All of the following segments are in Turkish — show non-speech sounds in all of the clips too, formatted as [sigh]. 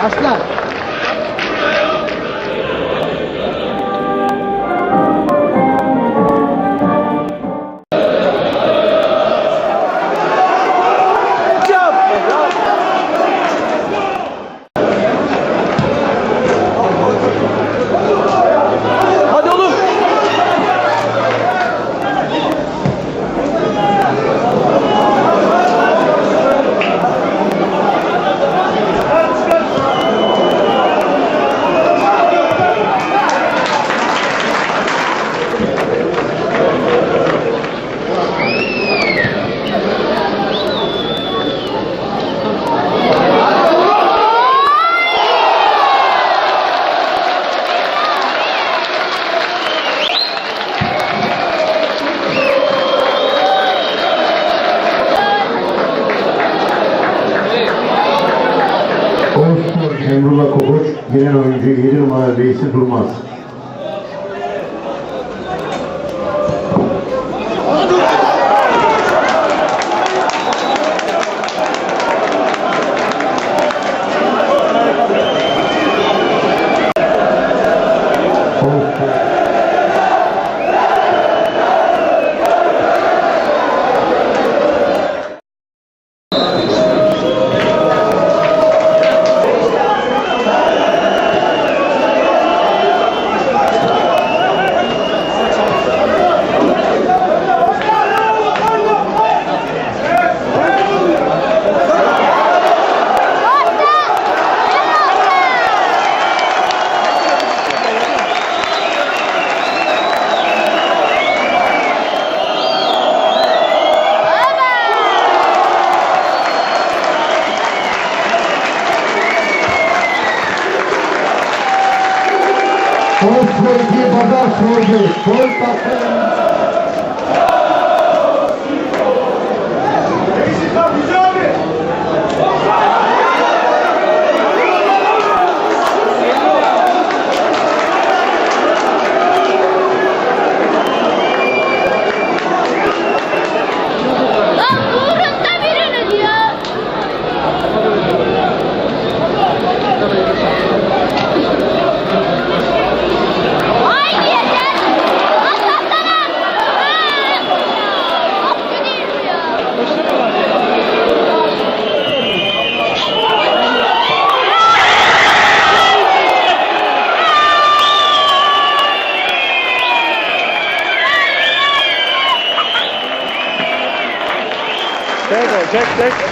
Aslan. Emrullah Kokoç, genel oyuncu 7 numara Veysi Durmaz. Abraço, Jorge. Foi para Çek o,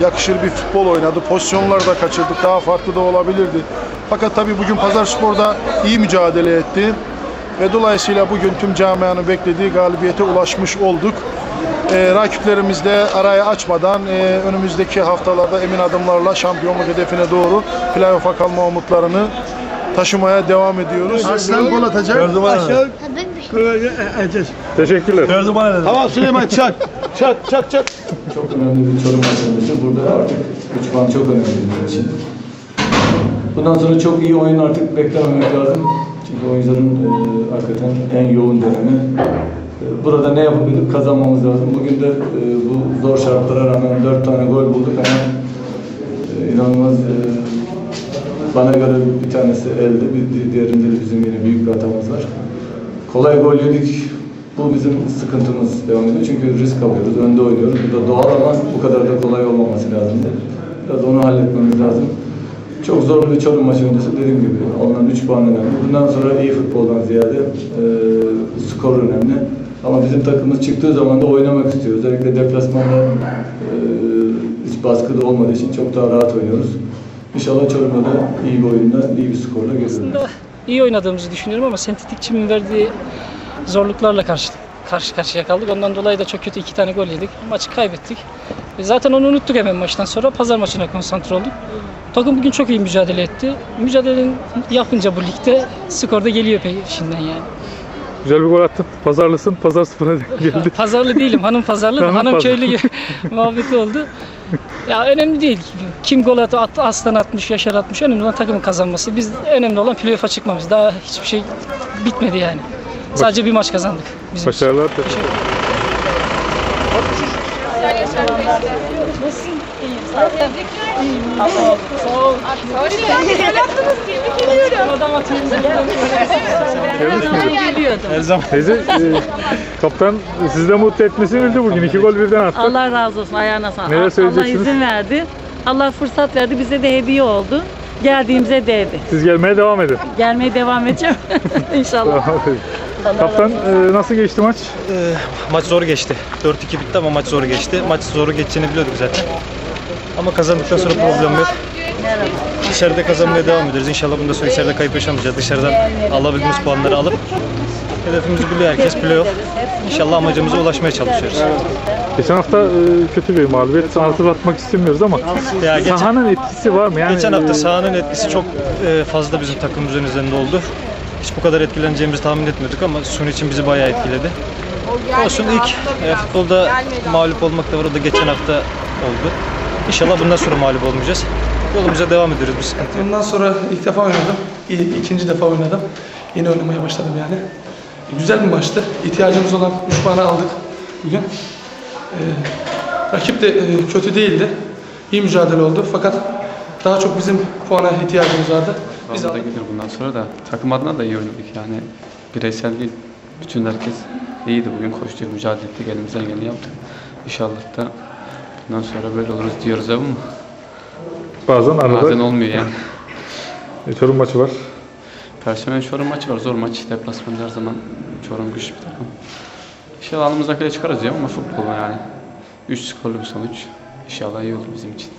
yakışır bir futbol oynadı. Pozisyonlar da kaçırdık. Daha farklı da olabilirdi. Fakat tabii bugün Pazarspor'da iyi mücadele etti. Ve dolayısıyla bugün tüm camianın beklediği galibiyete ulaşmış olduk. Ee, rakiplerimiz de arayı açmadan e, önümüzdeki haftalarda emin adımlarla şampiyonluk hedefine doğru playoff'a kalma umutlarını taşımaya devam ediyoruz. Aslan gol atacak. Kadın Teşekkürler. Tamam Süleyman çak. Çak çak çak. Çok önemli bir Çorum maçımızı. Burada artık 3 puan çok önemli bizim için. Bundan sonra çok iyi oyun artık beklememek lazım. Çünkü oyuncuların e, hakikaten en yoğun dönemi. E, burada ne yapabildik? Kazanmamız lazım. Bugün de e, bu zor şartlara rağmen 4 tane gol bulduk ama e, inanılmaz e, bana göre bir tanesi elde, bir diğerinde de bizim yine büyük bir hatamız var. Kolay gol yedik. Bu bizim sıkıntımız devam ediyor. Çünkü risk alıyoruz, önde oynuyoruz. Bu da doğal ama bu kadar da kolay olmaması lazımdı. Biraz onu halletmemiz lazım. Çok zorlu bir Çorum maçı öncesi dediğim gibi alınan 3 puan önemli. Bundan sonra iyi futboldan ziyade e, skor önemli. Ama bizim takımımız çıktığı zaman da oynamak istiyor. Özellikle deplasmanda e, hiç baskıda olmadığı için çok daha rahat oynuyoruz. İnşallah Çorum'da da iyi bir oyunda, iyi bir skorla görürüz. iyi oynadığımızı düşünüyorum ama sentetik çimin verdiği zorluklarla karşı karşı karşıya kaldık. Ondan dolayı da çok kötü iki tane gol yedik. Maçı kaybettik. E Zaten onu unuttuk hemen maçtan sonra. Pazar maçına konsantre olduk. Takım bugün çok iyi mücadele etti. Mücadelenin yapınca bu ligde skor da geliyor peşinden yani. Güzel bir gol attın. Pazarlısın. Pazar sıfıra geldi. Pazarlı değilim, hanım pazarlı. Hanım hanım pazarlı. köylü [laughs] muhabbeti oldu. Ya önemli değil. Kim gol attı, at, aslan atmış, yaşar atmış. Önemli olan takımın kazanması. Biz önemli olan playoff'a çıkmamız. Daha hiçbir şey bitmedi yani. Sadece bir maç kazandık. Bizim için. Başarılar. Teyze, e, kaptan sizi de mutlu etmesini bildi bugün. İki gol birden attı. Allah razı olsun ayağına sağlık. Neler Allah söyleyeceksiniz? izin verdi. Allah fırsat verdi. Bize de hediye oldu. Geldiğimize değdi. Siz gelmeye devam edin. Gelmeye devam edeceğim. [laughs] İnşallah. Kaptan e, nasıl geçti maç? Ee, maç zor geçti. 4-2 bitti ama maç zor geçti. Maç zoru geçeceğini biliyorduk zaten. Ama kazandıktan sonra problem yok. İçeride kazanmaya devam ederiz. İnşallah bundan sonra içeride kayıp yaşamayacağız. Dışarıdan alabildiğimiz puanları alıp hedefimizi biliyor herkes playoff. İnşallah amacımıza ulaşmaya çalışıyoruz. Geçen hafta e, kötü bir mağlubiyet. Hatırlatmak istemiyoruz ama Ya geçen, sahanın etkisi var mı? Yani, geçen hafta e, sahanın etkisi çok e, fazla bizim takımımızın üzerinde oldu. Hiç bu kadar etkileneceğimizi tahmin etmiyorduk ama Sun için bizi bayağı etkiledi. Olsun ilk e, futbolda mağlup olmak da var. O da geçen hafta oldu. İnşallah bundan sonra mağlup olmayacağız. Yolumuza devam ediyoruz. Yok. Bundan sonra ilk defa oynadım. İkinci defa oynadım. Yeni oynamaya başladım yani. Güzel bir maçtı. İhtiyacımız olan 3 puanı aldık bugün. Ee, rakip de e, kötü değildi. İyi mücadele oldu fakat daha çok bizim puana ihtiyacımız vardı. Biz da gelir bundan sonra da takım adına da iyi oynadık yani. Bireysel değil bütün herkes iyiydi. Bugün koştu mücadele ettik elimizden geleni yaptık. İnşallah da bundan sonra böyle oluruz diyoruz ama bazen arada bazen olmuyor yani. e, Çorum maçı var. Perşembe Çorum maçı var. Zor maç. Deplasmanda her zaman Çorum güçlü bir takım. İnşallah alnımızdakiyle çıkarız ya ama futbol yani. 3 skorlu bir sonuç. İnşallah iyi olur bizim için.